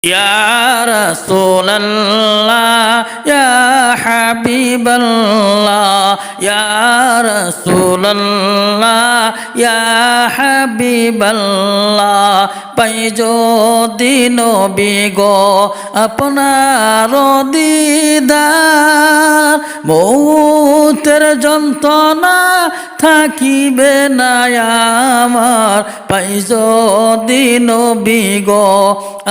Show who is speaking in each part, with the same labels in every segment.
Speaker 1: Ya Rasulallah Ya Habib রসুল্লাহ ইয়া হাবিব পাই যদি নবী গো, আপনার দিদার মৌতের যন্ত্রণা থাকিবে না পাইজ পাই যদি নবী গো,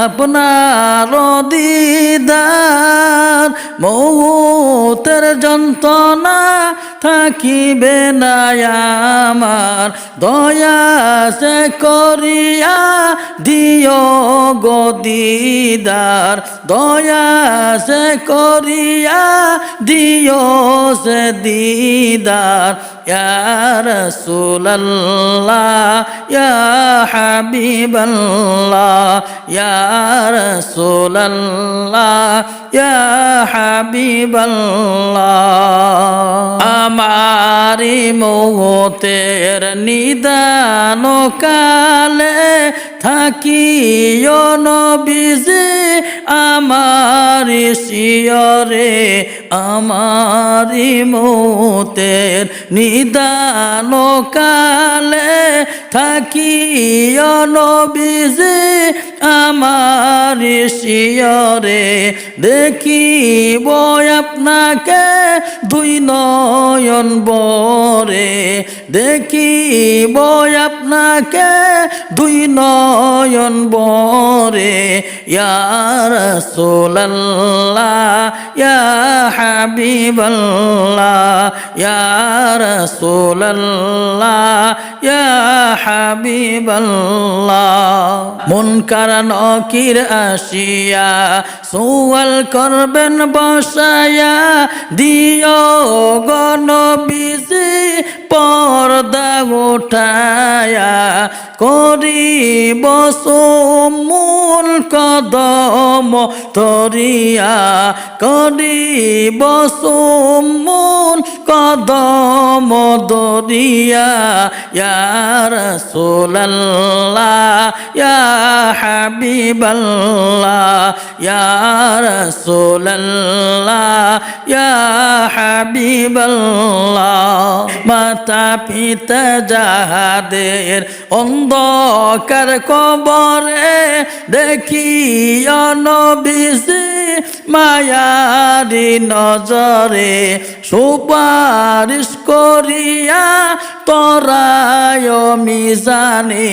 Speaker 1: আপনার দিদার মৌতের যন্ত্রণা থাকিবে না আমার। দয়া সে করিয়া দিও গদিদার দয়া সে করিয়া দিও সে দিদার। ইয়ার রসুল্লাহ হাবিবল্লাহ রসুল্লাহ হাবিবল্লা আমারি মোহতের নিদান কালে থাকি নবীজি আমার শিয়রে, আমারি মৌতের নিদান কালে থাকিও নবীজি আমার শিয়রে। দেখিব আপনাকে দুই নয়ন বরে। দেখিব আপনাকে দুই নয়ন বরে। ইয়ার সোল্লাহ ইয়া হাবিবাল্লাহ ইয়ার সোল্লাহ ইয়া হাবিবাল্লাহ। মুনকার নকির আসিয়া সোয়াল করবেন বসায়া দিও গণ বিজি পর্দা উঠায়া করিব সোমুল কদম, তরিয়া করিব সোমুল কদম, দরিয়া ইয়ার সোল্লাহ ইয়া ইয়ার সোল্লাহ ইয়া মাতা পিতা যাহাদের অন্ধকার কবরে দেখি নবীজি মায়ারি নজরে সুপারিশ করিয়া তরায় মিজানে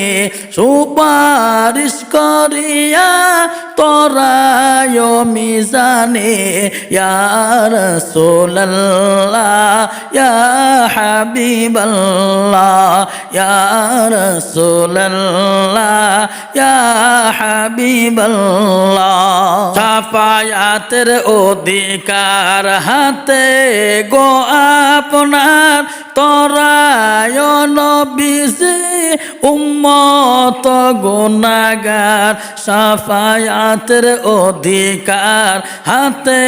Speaker 1: সুপারিশ করিয়া তরায় মিজানে ইয়ার সোল্লাহ ইয়া হাবিবাল্লাহ ইয়ার সোল্লাহ ইয়া হাবিবাল্লাহ। সাফায়াতের অধিকার হাতে গো আপনার তরায়ন বিজি, উম্মত গুনাগার সাফায়াতের অধিকার, হাতে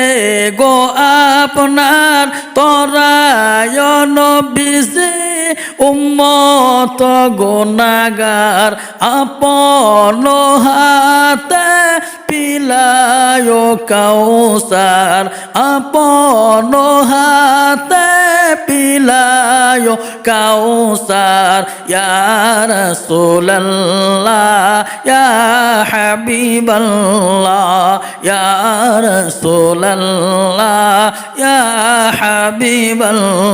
Speaker 1: গো আপনার তরায়ন বিজি, উম্মত গুনাগার আপন হাতে পিলায় কাউসার আপন হাতে পিলায় কাউসার। ইয়ার সোল্লাহ হাবিবাল্লাহ ইয়ার সোল্লাহ হাবিবাল্লাহ।